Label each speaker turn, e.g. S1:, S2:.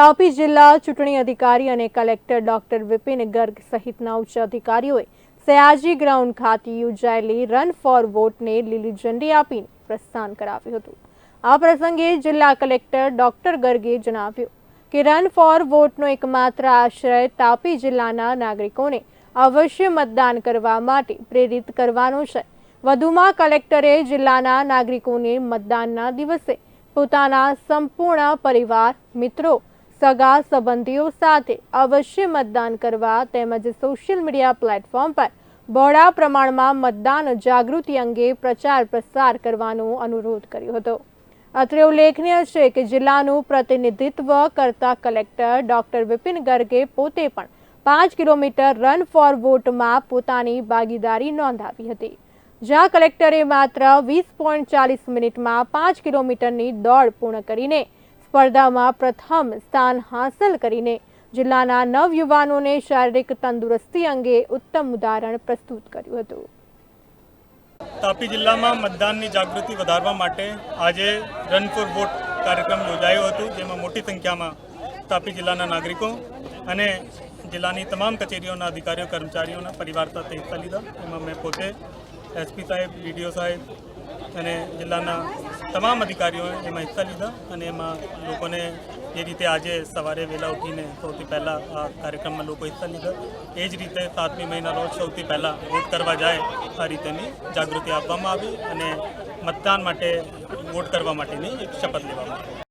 S1: તાપી જિલ્લા ચૂંટણી અધિકારી અને કલેક્ટર ડોક્ટર વિપિન ગર્ગ સહિતના ઉચ્ચ અધિકારીઓએ સયાજી ગ્રાઉન્ડ ખાતે યોજાયેલી રન ફોર વોટને લીલી ઝંડી આપીને પ્રસ્થાન કરાવ્યું હતું. આ પ્રસંગે જિલ્લા કલેક્ટર ડોક્ટર ગર્ગે જણાવ્યું કે રન ફોર વોટનો એકમાત્ર આશ્રય તાપી જિલ્લાના નાગરિકોને અવશ્ય મતદાન કરવા માટે પ્રેરિત કરવાનો છે. વધુમાં કલેક્ટરે જિલ્લાના નાગરિકોને મતદાનના દિવસે પોતાના સંપૂર્ણ પરિવાર, મિત્રો સગા સંબંધીઓ સાથે અવશ્ય મતદાન કરવા તેમજ સોશિયલ મીડિયા પ્લેટફોર્મ પર બહોળા પ્રમાણમાં મતદાન જાગૃતિ અંગે પ્રચાર પ્રસાર કરવાનો અનુરોધ કર્યો હતો. અત્રે ઉલ્લેખનીય છે કે જિલ્લાનું પ્રતિનિધિત્વ કરતા કલેક્ટર ડોક્ટર વિપિન ગર્ગે પોતે પણ પાંચ કિલોમીટર રન ફોર વોટમાં પોતાની ભાગીદારી નોંધાવી હતી. જ્યાં કલેક્ટરે માત્ર વીસ પોઈન્ટ ચાલીસ મિનિટમાં પાંચ કિલોમીટરની દોડ પૂર્ણ કરીને સ્પર્ધામાં પ્રથમ સ્થાન હાંસલ કરીને જિલ્લાના નવયુવાનોને શારીરિક તંદુરસ્તી અંગે ઉત્તમ ઉદાહરણ પ્રસ્તુત કર્યું હતું.
S2: તાપી જિલ્લામાં મતદાનની જાગૃતિ વધારવા માટે આજે રન ફોર વોટ કાર્યક્રમ યોજાયો હતો, જેમાં મોટી સંખ્યામાં તાપી જિલ્લાના નાગરિકો અને જિલ્લાની તમામ કચેરીઓના અધિકારીઓ, કર્મચારીઓના પરિવાર સાથે હિસ્સા લીધા. એમાં મેં પોતે એસપી સાહેબ ડીડીઓ સાહેબ અને જિલ્લાના તમામ અધિકારીઓએ એમાં હિસ્સા લીધા અને એમાં લોકોને જે રીતે આજે સવારે વહેલા ઉઠીને સૌથી પહેલાં આ કાર્યક્રમમાં લોકો હિસ્સા લીધા, એ જ રીતે સાતમી મહિના રોજ સૌથી પહેલાં વોટ કરવા જાય આ રીતેની જાગૃતિ આપવામાં આવી અને મતદાન માટે વોટ કરવા માટેની એક શપથ લેવામાં આવી.